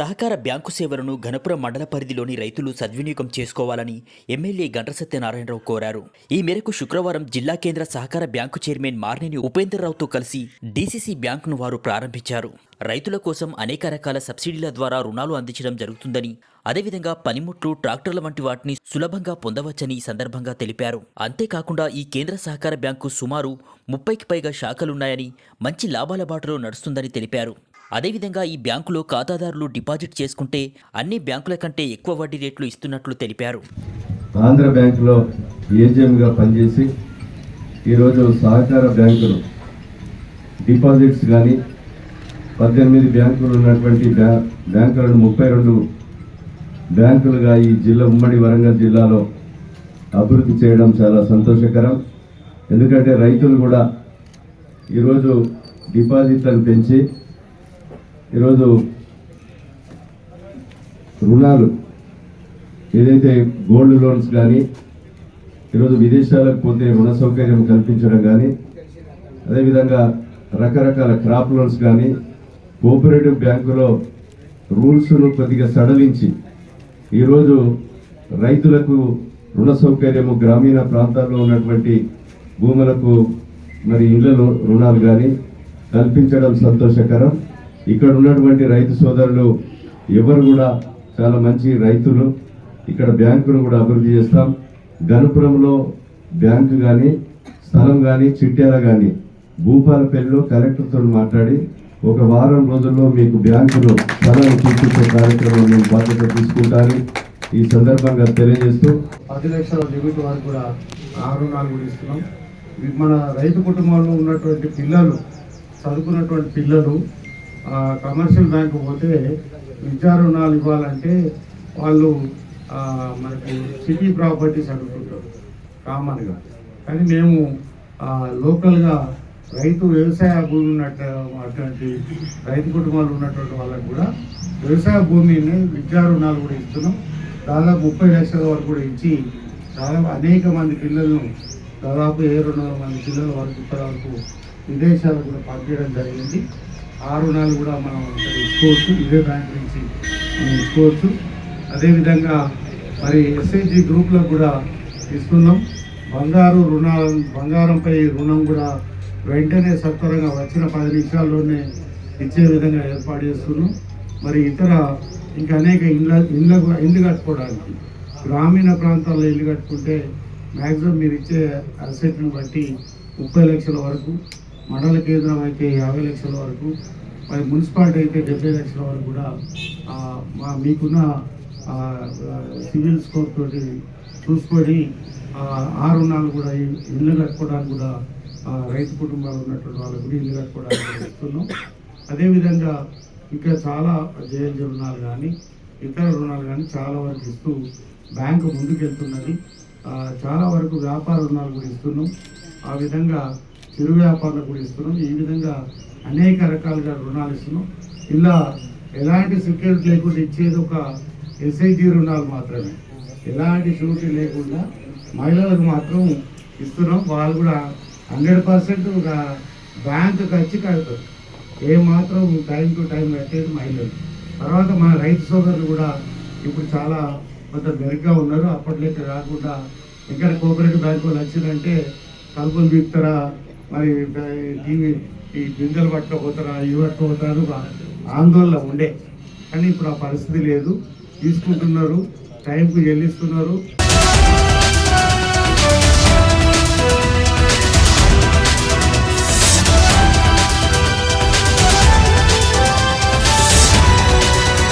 సహకార బ్యాంకు సేవలను ఘనపురం మండల పరిధిలోని రైతులు సద్వినియోగం చేసుకోవాలని ఎమ్మెల్యే గంట సత్యనారాయణరావు కోరారు. ఈ మేరకు శుక్రవారం జిల్లా కేంద్ర సహకార బ్యాంకు చైర్మన్ మార్నేని ఉపేంద్రరావుతో కలిసి డీసీసీ బ్యాంకును వారు ప్రారంభించారు. రైతుల కోసం అనేక రకాల సబ్సిడీల ద్వారా రుణాలు అందించడం జరుగుతుందని అదేవిధంగా పనిముట్లు ట్రాక్టర్ల వంటి వాటిని సులభంగా పొందవచ్చని ఈ సందర్భంగా తెలిపారు. అంతేకాకుండా ఈ కేంద్ర సహకార బ్యాంకు సుమారు ముప్పైకి పైగా శాఖలున్నాయని మంచి లాభాల బాటలో నడుస్తుందని తెలిపారు. అదేవిధంగా ఈ బ్యాంకులో ఖాతాదారులు డిపాజిట్ చేసుకుంటే అన్ని బ్యాంకుల కంటే ఎక్కువ వడ్డీ రేట్లు ఇస్తున్నట్లు తెలిపారు. ఆంధ్ర బ్యాంకులో ఏజీఎంగా పనిచేసి ఈరోజు సహకార బ్యాంకులు డిపాజిట్స్ కానీ పద్దెనిమిది బ్యాంకులు ఉన్నటువంటి బ్యా బ్యాంకులను ముప్పై రెండు బ్యాంకులుగా ఈ జిల్లా ఉమ్మడి వరంగల్ జిల్లాలో అభివృద్ధి చేయడం చాలా సంతోషకరం. ఎందుకంటే రైతులు కూడా ఈరోజు డిపాజిట్లను పెంచి ఈరోజు రుణాలు ఏదైతే గోల్డ్ లోన్స్ కానీ ఈరోజు విదేశాలకు పోతే రుణ సౌకర్యం కల్పించడం కానీ అదేవిధంగా రకరకాల క్రాప్ లోన్స్ కానీ కోఆపరేటివ్ బ్యాంకులో రూల్స్ను కొద్దిగా సడలించి ఈరోజు రైతులకు రుణ సౌకర్యము గ్రామీణ ప్రాంతాల్లో ఉన్నటువంటి భూములకు మరి ఇళ్ళలో రుణాలు కానీ కల్పించడం సంతోషకరం. ఇక్కడ ఉన్నటువంటి రైతు సోదరులు ఎవరు కూడా చాలా మంచి రైతులు. ఇక్కడ బ్యాంకును కూడా అభివృద్ధి చేస్తాం. గణపురంలో బ్యాంకు కానీ స్థలం కానీ చిట్యాల కానీ భూపాలపల్లిలో కలెక్టర్తో మాట్లాడి ఒక వారం రోజుల్లో మీకు బ్యాంకులో స్థలాన్ని చూపించే కార్యక్రమం నేను బాధ్యత తీసుకుంటాను ఈ సందర్భంగా తెలియజేస్తూ పది లక్షల లిమిట్ వారు కూడా ఆరు నాలుగు ఇస్తున్నాం. మన రైతు కుటుంబంలో ఉన్నటువంటి పిల్లలు చదువుకున్నటువంటి పిల్లలు కమర్షియల్ బ్యాంకు పోతే విద్యా రుణాలు ఇవ్వాలంటే వాళ్ళు మనకి సిటీ ప్రాపర్టీస్ అడుగుతుంటారు కామన్గా. కానీ మేము లోకల్గా రైతు వ్యవసాయ భూమి ఉన్నట్టు అటువంటి రైతు కుటుంబాలు ఉన్నటువంటి వాళ్ళకు కూడా వ్యవసాయ భూమిని విద్యా రుణాలు కూడా ఇస్తున్నాం. దాదాపు ముప్పై లక్షల వరకు కూడా ఇచ్చి చాలా అనేక మంది పిల్లలను దాదాపు ఏ రెండు మంది పిల్లల వరకు ఇప్పటి వరకు విదేశాలకు కూడా పంపించడం జరిగింది. ఆ రుణాలు కూడా మనం తీసుకోవచ్చు. ఇచ్చుకోవచ్చు ఇదే బ్యాంక్ నుంచి మనం ఇచ్చుకోవచ్చు అదేవిధంగా మరి ఎస్ఐజి గ్రూప్లకు కూడా ఇస్తున్నాం బంగారు రుణాలు బంగారంపై రుణం కూడా వెంటనే సత్వరంగా వచ్చిన పది నిమిషాల్లోనే ఇచ్చే విధంగా ఏర్పాటు చేస్తున్నాం. మరి ఇతర ఇంకా అనేక ఇళ్ళ ఇండ్ల ఇల్లు కట్టుకోవడానికి గ్రామీణ ప్రాంతాల్లో ఇల్లు కట్టుకుంటే మ్యాక్సిమం మీరు ఇచ్చే అసెట్ని బట్టి ముప్పై లక్షల వరకు మండల కేంద్రం అయితే యాభై లక్షల వరకు మరి మున్సిపాలిటీ అయితే డెబ్బై లక్షల వరకు కూడా మా మీకున్న సివిల్ స్కోర్ తోటి చూసుకొని ఆ, రుణాలు కూడా ఇల్లు కట్టుకోవడానికి కూడా రైతు కుటుంబాలు ఉన్నటువంటి వాళ్ళకు కూడా ఇల్లు కట్టుకోవడానికి కూడా ఇస్తున్నాం. అదేవిధంగా ఇంకా చాలా జేఎల్జీ రుణాలు కానీ ఇతర రుణాలు కానీ చాలా వరకు ఇస్తూ బ్యాంకు ముందుకెళ్తున్నది. చాలా వరకు వ్యాపార రుణాలు కూడా ఇస్తున్నాం. ఆ విధంగా చిరు వ్యాపారులకు కూడా ఇస్తున్నాం. ఈ విధంగా అనేక రకాలుగా రుణాలు ఇస్తున్నాం. ఇలా ఎలాంటి సెక్యూరిటీ లేకుండా ఇచ్చేది ఒక ఎస్ఐజి రుణాలు మాత్రమే. ఎలాంటి షూరిటీ లేకుండా మహిళలకు మాత్రం ఇస్తున్నాం. వాళ్ళు కూడా హండ్రెడ్ పర్సెంట్ ఒక బ్యాంకుకి వచ్చి కడతారు ఏ మాత్రం టైం టు టైం కట్టేది మహిళలు. తర్వాత మన రైతు సోదరులు కూడా ఇప్పుడు చాలా కొంత మెరుగ్గా ఉన్నారు. అప్పట్లోకి కాకుండా ఇక్కడ కోఆపరేటివ్ బ్యాంకు వాళ్ళు వచ్చిందంటే తలుపులు తీస్తారా మరి దీన్ని ఈ గింజలు పట్టుకపోతారా ఇవి పట్టుకోపోతారు ఆందోళన ఉండే. కానీ ఇప్పుడు ఆ పరిస్థితి లేదు. తీసుకుంటున్నారు టైంకు చెల్లిస్తున్నారు